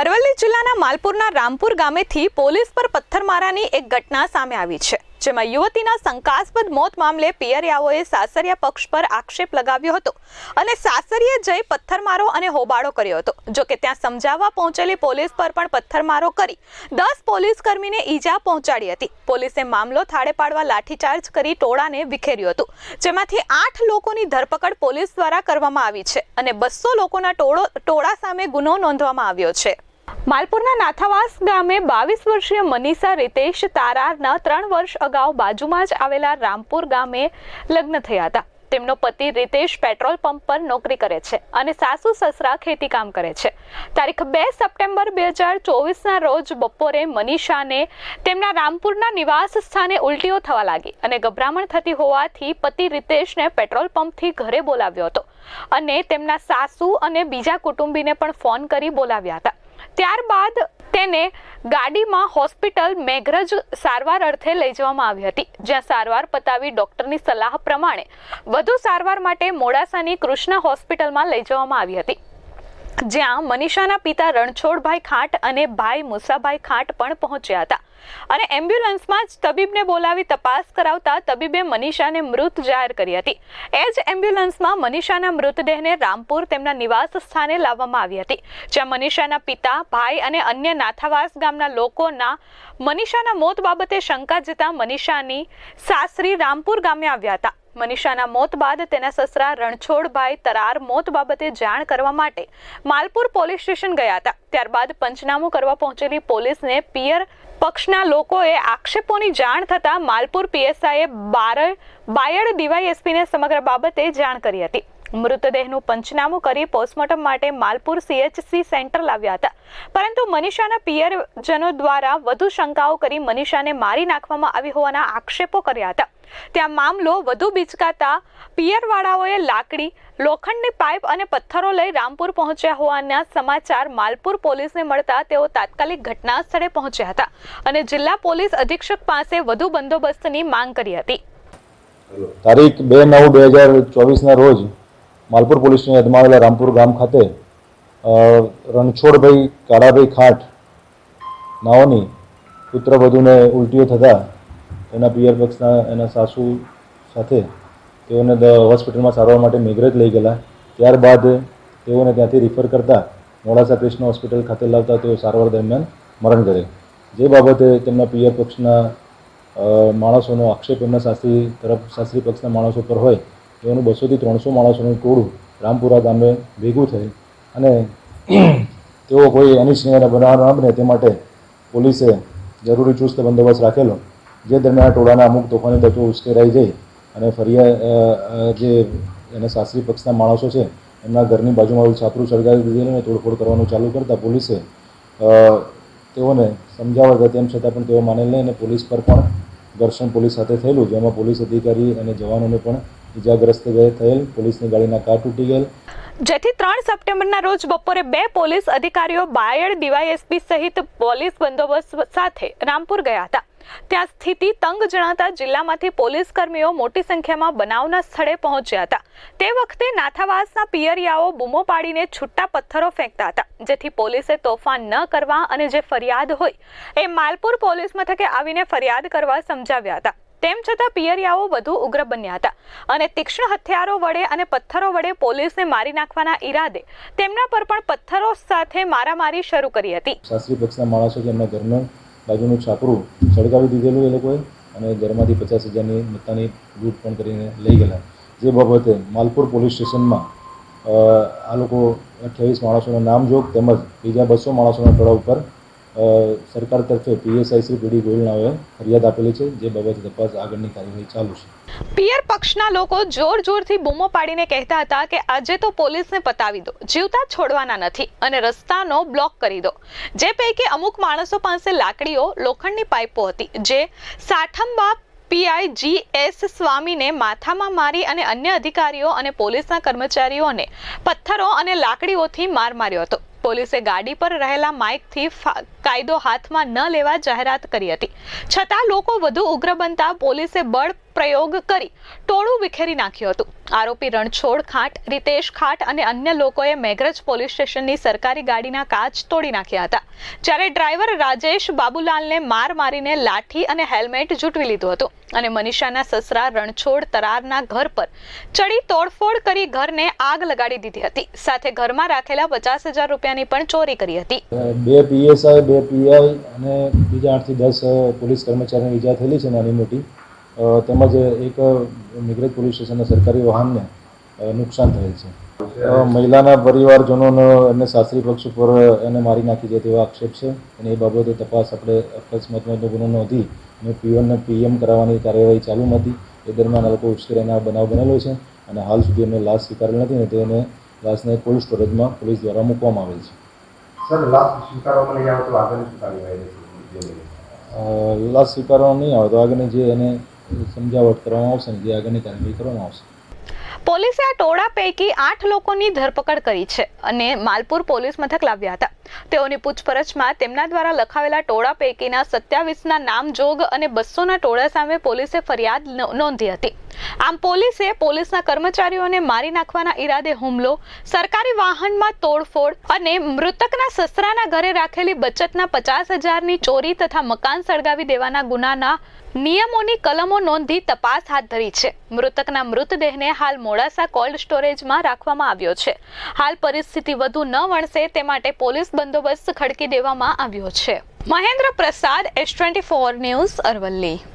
અરવલ્લી જિલ્લાના માલપુરના રામપુર ગામેથી પોલીસ પર પથ્થરમારાની એક ઘટના સામે આવી છે, જેમાં યુવતીના શંકાસ્પદ મોત મામલે પિયરિયાઓએ સાસરિયા પક્ષ પર આક્ષેપ લગાવ્યો હતો અને સાસરીએ જઈ પથ્થરમારો અને હોબાળો કર્યો હતો. જો કે ત્યાં સમજાવવા પહોંચેલી પોલીસ પર પણ પથ્થરમારો કરી દસ પોલીસ કર્મીને ઈજા પહોંચાડી હતી. પોલીસે મામલો થાળે પાડવા લાઠીચાર્જ કરી ટોળાને વિખેર્યું હતું, જેમાંથી આઠ લોકોની ધરપકડ પોલીસ દ્વારા કરવામાં આવી છે અને બસો લોકોના ટોળો ટોળા સામે ગુનો નોંધવામાં આવ્યો છે. માલપુરના નાથાવાસ ગામે બાવીસ વર્ષીય મનીષા રીતેશ તારારના ત્રણ વર્ષ અગાઉ બાજુમાં જ આવેલા રામપુર ગામે લગ્ન થયા હતા. તેમનો પતિ રીતેશ પેટ્રોલ પંપ પર નોકરી કરે છે અને સાસુ સસરા ખેતી કામ કરે છે. તારીખ બે સપ્ટેમ્બર બે હજાર ચોવીસના રોજ બપોરે મનીષાને તેમના રામપુરના નિવાસ સ્થાને ઉલટીઓ થવા લાગી અને ગભરામણ થતી હોવાથી પતિ રીતેશને પેટ્રોલ પંપથી ઘરે બોલાવ્યો હતો અને તેમના સાસુ અને બીજા કુટુંબીને પણ ફોન કરી બોલાવ્યા હતા. ત્યારબાદ તેને ગાડીમાં હોસ્પિટલ મેઘરજ સારવાર અર્થે લઈ જવામાં આવી હતી. જ્યાં સારવાર પતાવી ડોક્ટરની સલાહ પ્રમાણે વધુ સારવાર માટે મોડાસાની કૃષ્ણા હોસ્પિટલમાં લઈ જવામાં આવી હતી. જ્યાં મનીષાના પિતા રણછોડભાઈ ખાંટ અને ભાઈ મુસાભાઈ ખાંટ પણ પહોંચ્યા હતા. અને એમ્બ્યુલન્સમાં જ તબીબને બોલાવી તપાસ કરાવતા તબીબે મનીષાને મૃત જાહેર કરી હતી. એ જ એમ્બ્યુલન્સમાં મનીષાના મૃતદેહને રામપુર તેમના નિવાસ સ્થાને લાવવામાં આવી હતી. જ્યાં મનીષાના પિતા, ભાઈ અને અન્ય નાથાવાસ ગામના લોકોના મનીષાના મોત બાબતે શંકા જતા મનીષાની સાસરી રામપુર ગામે આવ્યા હતા. મનીષાના મોત બાદ તેના સસરા રણછોડભાઈ તરાર મોત બાબતે જાણ કરવા માટે માલપુર પોલીસ સ્ટેશન ગયા હતા. ત્યારબાદ પંચનામું કરવા પહોંચેલી પોલીસને પિયર પક્ષના લોકોએ આક્ષેપોની જાણ થતાં માલપુર પીએસઆઈએ બાર બાયડ ડીવાયએસપીને સમગ્ર બાબતે જાણ કરી હતી. મૃતદેહનું પંચનામું કરી પોસ્ટમોર્ટમ માટે માલપુર સીએચસી સેન્ટર લાવ્યા હતા. પરંતુ મનીષાના પિયરજનો દ્વારા વધુ શંકાઓ કરી મનીષાને મારી નાખવામાં આવી હોવાના આક્ષેપો કર્યા હતા. ત્યાં મામલો વધુ બીચકાતા પિયરવાળાઓએ લાકડી, લોખંડની પાઇપ અને પથ્થરો લઈ રામપુર પહોંચ્યા હોવાના સમાચાર માલપુર પોલીસને મળતા તેઓ તાત્કાલિક ઘટના સ્થળે પહોંચ્યા હતા અને જિલ્લા પોલીસ અધિક્ષક પાસે વધુ બંદોબસ્તની માંગ કરી હતી. તારીખ બે નવ બે હજાર ચોવીસના રોજ માલપુર પોલીસની હદમાં આવેલા રામપુર ગામ ખાતે રણછોડભાઈ કાળાભાઈ ખાટ નાઓની પુત્રવધુને ઉલટીઓ થતાં એના પિયર પક્ષના એના સાસુ સાથે તેઓને હોસ્પિટલમાં સારવાર માટે મેઘરજ લઈ ગયેલા. ત્યારબાદ તેઓને ત્યાંથી રિફર કરતા મોડાસા કૃષ્ણ હોસ્પિટલ ખાતે લાવતા તેઓ સારવાર દરમિયાન મરણ કરે જે બાબતે તેમના પિયર પક્ષના માણસોનો આક્ષેપ એમના સાસરી તરફ, સાસરી પક્ષના માણસો પર હોય તેઓનું બસોથી ત્રણસો માણસોનું ટોળું રામપુરા ગામે ભેગું થઈ અને તેઓ કોઈ અનિચ્છનીય બનાવ ન બને તે માટે પોલીસે જરૂરી ચુસ્ત બંદોબસ્ત રાખેલો જે દરમિયાન ટોળાના અમુક તોફાની તત્વો ઉશ્કેરાઈ જઈ અને અ, જે એના સાસરી પક્ષના માણસો છે એમના ઘરની બાજુમાં છાપરું સળગાવી દીધેલું અને તોડફોડ કરવાનું ચાલુ કરતાં પોલીસે તેઓને સમજાવવા તેમ છતાં પણ તેઓ માનેલ નહીં અને પોલીસ પર પણ ઘર્ષણ પોલીસ સાથે થયેલું જેમાં પોલીસ અધિકારી અને જવાનોને પણ ઇજાગ્રસ્ત થયેલ પોલીસની ગાડીના કાર તૂટી ગયેલ. જેથી ત્રણ સપ્ટેમ્બરના રોજ બપોરે બે પોલીસ અધિકારીઓ બાયડ ડીવાયએસપી સહિત પોલીસ બંદોબસ્ત સાથે રામપુર ગયા હતા. ત્યાં સ્થિતિ તંગ જણાતા જિલ્લામાંથી પોલીસ કર્મીઓ મોટી સંખ્યામાં બનાવના સ્થળે પહોંચ્યા હતા. તે વખતે નાથાવાસના પિયરિયાઓ બૂમો પાડીને છૂટા પથ્થરો ફેંકતા હતા, જેથી પોલીસે તોફાન ન કરવા અને જે ફરિયાદ હોય એ માલપુર પોલીસ મથકે આવીને ફરિયાદ કરવા સમજાવ્યા હતા. તેમ છતાં પિયરિયાઓ વધુ ઉગ્ર બન્યા હતા. અને તીક્ષ્ણ હથિયારો વડે અને પથ્થરો વડે પોલીસને મારી નાખવાના ઈરાદે તેમના પર પણ પથ્થરો સાથે મારામારી શરૂ કરી હતી. શાસ્ત્રી પક્ષના માણસો જેમના ઘરનું બાજુનું છાપરું સળગાવી દીધેલું એ લોકોએ અને ઘરમાંથી પચાસ હજારની મત્તાની લૂંટ પણ કરીને લઈ ગયેલા. જે બાબતે માલપુર પોલીસ સ્ટેશનમાં આ લોકો અઠ્યાવીસ માણસોના નામજોગ તેમજ બીજા બસો માણસોના ટોળા ઉપર સરકાર તરફે પીએસઆઈ શ્રી પીડી ગોયલ નાઓએ ફરિયાદ આપેલી છે, જે બાબતે તપાસ આગળની કાર્યવાહી ચાલુ છે. પિયર પક્ષના લોકો જોર જોરથી બૂમો પાડીને કહેતા હતા કે આજે તો પોલીસને પતાવી દો, જીવતા છોડવાના નથી અને રસ્તાનો બ્લોક કરી દો. જે પૈકી અમુક માણસો પાસે લાકડીઓ, લોખંડની પાઇપો હતી, જે સાઠંબા પીઆઈ જી એસ સ્વામીને માથામાં મારી અને અન્ય અધિકારીઓ અને પોલીસના કર્મચારીઓને પથ્થરો અને લાકડીઓથી માર માર્યો હતો. પોલીસે ગાડી પર રહેલા માઇકથી કાયદો હાથમાં ન લેવા જાહેરાત કરી હતી. છતાં લોકો વધુ ઉગ્ર બનતા પોલીસે બળ પ્રયોગ કરી ટોળું વિખેરી નાખ્યું હતું. આરોપી રણછોડ ખાટ, રીતેશ ખાટ અને અન્ય લોકોએ મેઘરજ પોલીસ સ્ટેશનની સરકારી ગાડીના કાચ તોડી નાખ્યા હતા. જ્યારે ડ્રાઈવર રાજેશ બાબુલાલને માર મારીને લાઠી અને હેલ્મેટ જૂટવી લીધું હતું અને મનીષાના સસરા રણછોડ તરારના ઘર પર ચડી તોડફોડ કરી ઘરને આગ લગાડી દીધી હતી. સાથે ઘરમાં રાખેલા પચાસ હજાર રૂપિયાની પણ ચોરી કરી હતી. બે પીએસઆઈ, બે પીઆઈ અને બીજા આઠથી દસ પોલીસ કર્મચારીની ઈજા થયેલી છે નાની મોટી. તેમજ એક મિગ્રેજ પોલીસ સ્ટેશનના સરકારી વાહનને નુકસાન થયેલ છે. મહિલાના પરિવારજનોનો એમને સાસરી પક્ષ ઉપર એને મારી નાખી છે તેવો આક્ષેપ છે. અને એ બાબતે તપાસ આપણે અકસ્માતનો ગુનો નોંધી અને પીઓનને પીએમ કરાવવાની કાર્યવાહી ચાલુ હતી એ દરમિયાન આ લોકો ઉશ્કેરાઈને આ બનાવ બનેલો છે અને હાલ સુધી એમને લાશ સ્વીકારેલ નથી અને તેને લાશને કોલ્ડ સ્ટોરેજમાં પોલીસ દ્વારા મૂકવામાં આવેલ છે. સર લાભ સ્વીકારવામાં નહીં આવે તો આગળની શું કાર્યવાહી રહેશે? લાશ સ્વીકારવામાં નહીં આવે તો આગળની જે એને સમજાવટ કરવામાં આવશે અને જે આગળની કાર્યવાહી કરવામાં આવશે. પોલીસે આ ટોળા પૈકી આઠ લોકોની ધરપકડ કરી છે અને માલપુર પોલીસ મથક લાવ્યા હતા. તેઓની પૂછપરછમાં તેમના દ્વારા લખાવેલા ટોળા પૈકીના સત્યાવીસના નામ જોગ અને બસોના ટોળા સામે પોલીસે ફરિયાદ નોંધી હતી. આમ પોલીસે પોલીસના કર્મચારીઓને મારી નાખવાના ઈરાદે હુમલો, સરકારી વાહનમાં તોડફોડ અને મૃતકના સસરાના ઘરે રાખેલી બચતના પચાસ હજારની ચોરી તથા મકાન સળગાવી દેવાના ગુનાના નિયમોની કલમો નોંધી તપાસ હાથ ધરી છે. મૃતકના મૃતદેહને હાલ મોડાસા કોલ્ડ સ્ટોરેજમાં રાખવામાં આવ્યો છે. હાલ પરિસ્થિતિ વધુ ન વણસે તે માટે પોલીસ બંદોબસ્ત ખડકી દેવામાં આવ્યો છે. Mahendra Prasad S twenty four news Aravalli.